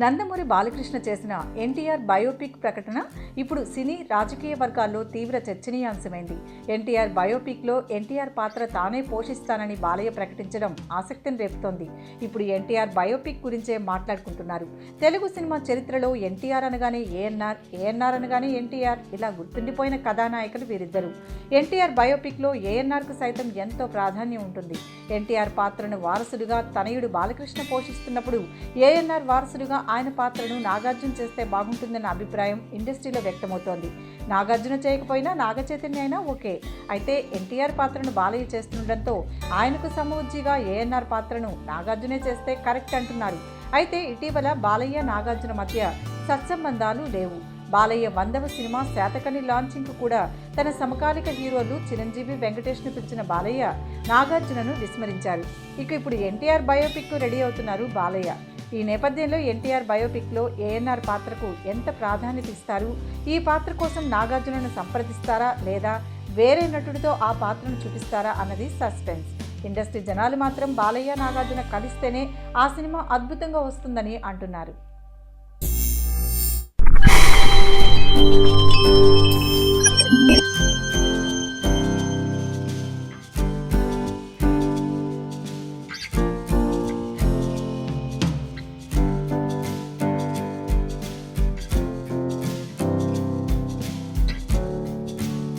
నందమూరి బాలకృష్ణ చేసిన ఎన్టీఆర్ బయోపిక్ ప్రకటన ఇప్పుడు సినీ రాజకీయ వర్గాల్లో తీవ్ర చర్చనీయాంశమైంది. ఎన్టీఆర్ బయోపిక్లో ఎన్టీఆర్ పాత్ర తానే పోషిస్తానని బాలయ్య ప్రకటించడం ఆసక్తిని రేపుతోంది. ఇప్పుడు ఎన్టీఆర్ బయోపిక్ గురించే మాట్లాడుకుంటున్నారు. తెలుగు సినిమా చరిత్రలో ఎన్టీఆర్ అనగానే ఏఎన్ఆర్ ఏఎన్ఆర్ అనగానే ఎన్టీఆర్ ఇలా గుర్తుండిపోయిన కథానాయకులు వీరిద్దరు. ఎన్టీఆర్ బయోపిక్లో ఏఎన్ఆర్కు సైతం ఎంతో ప్రాధాన్యం ఉంటుంది. ఎన్టీఆర్ పాత్రను వారసుడుగా తనయుడు బాలకృష్ణ పోషిస్తున్నప్పుడు ఏఎన్ఆర్ వారసుడుగా ఆయన పాత్రను నాగార్జున చేస్తే బాగుంటుందన్న అభిప్రాయం ఇండస్ట్రీలో వ్యక్తమవుతోంది. నాగార్జున చేయకపోయినా నాగచైతన్య అయినా ఓకే. అయితే ఎన్టీఆర్ పాత్రను బాలయ్య చేస్తుండటంతో ఆయనకు సమవుజ్జిగా ఏఎన్ఆర్ పాత్రను నాగార్జునే చేస్తే కరెక్ట్ అంటున్నారు. అయితే ఇటీవల బాలయ్య నాగార్జున మధ్య సత్సంబంధాలు లేవు. బాలయ్య వందవ సినిమా శాతకని లాంచింగ్కు కూడా తన సమకాలిక హీరోలు చిరంజీవి వెంకటేష్ను పిలిచిన బాలయ్య నాగార్జునను విస్మరించారు. ఇక ఇప్పుడు ఎన్టీఆర్ బయోపిక్ రెడీ అవుతున్నారు బాలయ్య. ఈ నేపథ్యంలో ఎన్టీఆర్ బయోపిక్లో ఏఎన్ఆర్ పాత్రకు ఎంత ప్రాధాన్యత ఇస్తారు? ఈ పాత్ర కోసం నాగార్జునను సంప్రదిస్తారా లేదా వేరే నటుడితో ఆ పాత్రను చూపిస్తారా అన్నది సస్పెన్స్. ఇండస్ట్రీ జనాలు మాత్రం బాలయ్య నాగార్జున కలిస్తేనే ఆ సినిమా అద్భుతంగా వస్తుందని అంటున్నారు.